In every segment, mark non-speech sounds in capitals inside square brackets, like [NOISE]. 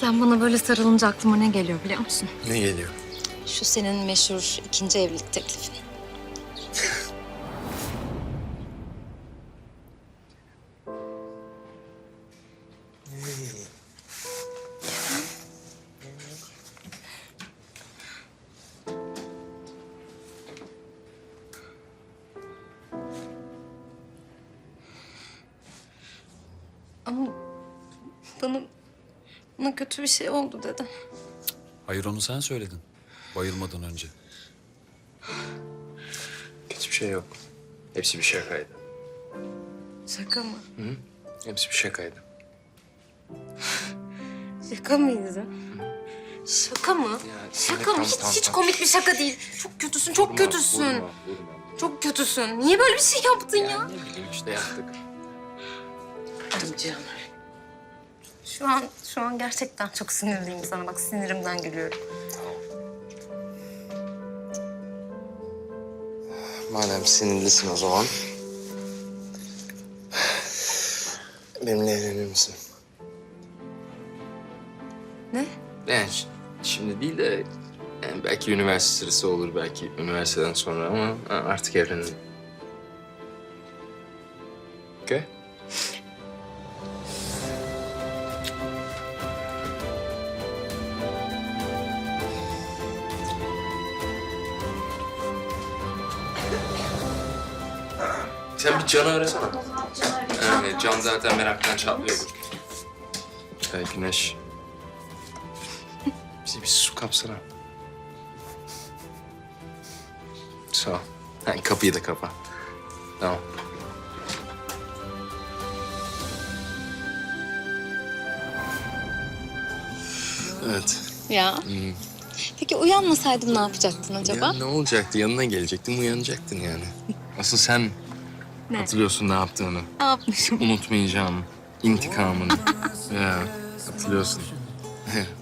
Sen bana böyle sarılınca aklıma ne geliyor biliyor musun? Ne geliyor? Şu senin meşhur ikinci evlilik teklifin. Ama bana, bana kötü bir şey oldu dedi. Hayır onu sen söyledin. Bayılmadan önce. Hiçbir şey yok. Hepsi bir şakaydı. Şaka mı? Hepsi bir şakaydı. Şaka mıydı? Şaka mı? şaka mı? hiç hiç komik bir şaka değil. Çok kötüsün, çok kötüsün. Çok kötüsün. Niye böyle bir şey yaptın ya? Ne bileyim işte yaptık. Canım. Şu an şu an gerçekten çok sinirliyim sana. Bak sinirimden gülüyorum. Madem sinirlisin o zaman... Benimle evlenir misin? Ne? Yani ş- şimdi değil de... Yani belki üniversite sırası olur, belki üniversiteden sonra ama ha, artık evlenelim. Okey? Sen bir Can'ı arasana. Evet, Can zaten meraktan çatlıyordur. Ay Güneş. Bize bir su kapsana. Sağ ol. Ha, kapıyı da kapa. Tamam. Evet. Ya. Peki uyanmasaydım ne yapacaktın acaba? Ya ne olacaktı? Yanına gelecektim, uyanacaktın yani. Asıl sen Ne? hatırlıyorsun ne yaptığını. Ne yapmışım? Unutmayacağım. intikamını. [LAUGHS] ya hatırlıyorsun. [LAUGHS]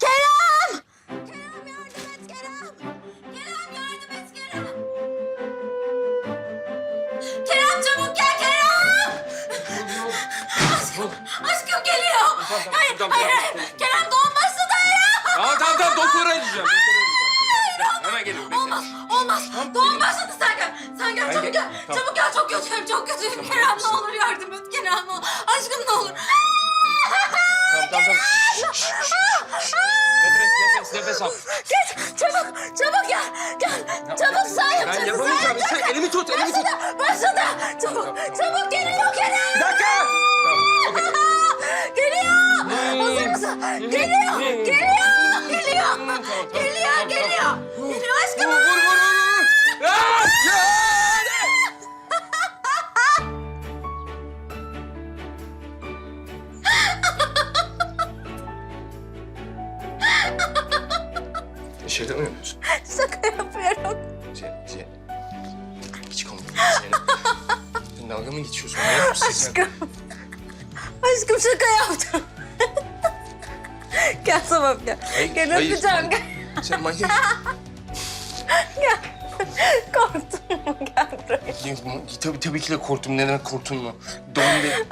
Kerem! Kerem yardım et Kerem! Kerem yardım et Kerem! Kerem çabuk gel Kerem! Aşkım, aşkım geliyor. Hayır, hayır, hayır. Kerem hayır. Tamam tamam tamam doktora gideceğim. Hemen geliyorum. Olmaz, olmaz. Doğum başladı sen gel. Sen gel, çabuk gel. Çabuk gel, çok kötüyüm, çok kötüyüm. Kerem ne olur yardım et Kerem ne olur. Aşkım ne olur. Tamam tamam tamam. nefes nefes nefes al. Geç, çabuk, çabuk gel. Gel, çabuk sen Ben yapacaksın. yapamayacağım. Sen elimi tut elimi tut. Başladı, başladı. Çabuk, çabuk geliyor Kerem. Bir dakika. Tamam. Geliyor. Hazır mısın? Geliyor, geliyor, geliyor. Geliyor, geliyor. Geliyor aşkım. Vur vur vur vur. Ah! Şaka mı yapıyorsun? Şaka yapıyorum. Şey, şey. Hiç komik değil senin. Sen dalga mı geçiyorsun? Ne yapıyorsun sen? Aşkım. Aşkım şaka yaptım. [LAUGHS] gel tamam gel. Hayır, Gel hayır. öpeceğim gel. Sen manyak. [LAUGHS] Korktun mu? Gel buraya. Ya, Tabii, tabii ki de korktum. Ne demek korktun mu? Don de...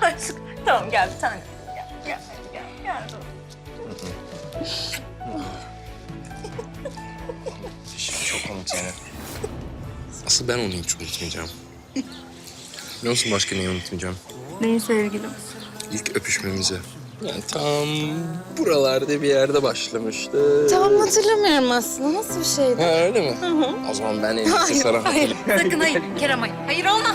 Aşkım. [LAUGHS] Tamam gel bir tane. Gel, gel, gel, gel. Şimdi çok komik yani. Asıl ben onu hiç unutmayacağım. Biliyor musun başka neyi unutmayacağım? Neyin sevgilim? İlk öpüşmemize. Yani tam buralarda bir yerde başlamıştı. Tamam hatırlamıyorum aslında. Nasıl bir şeydi? Ha öyle mi? O zaman ben en [LAUGHS] iyisi sana hayır. Sakın hayır. Kerem hayır. Hayır olmaz.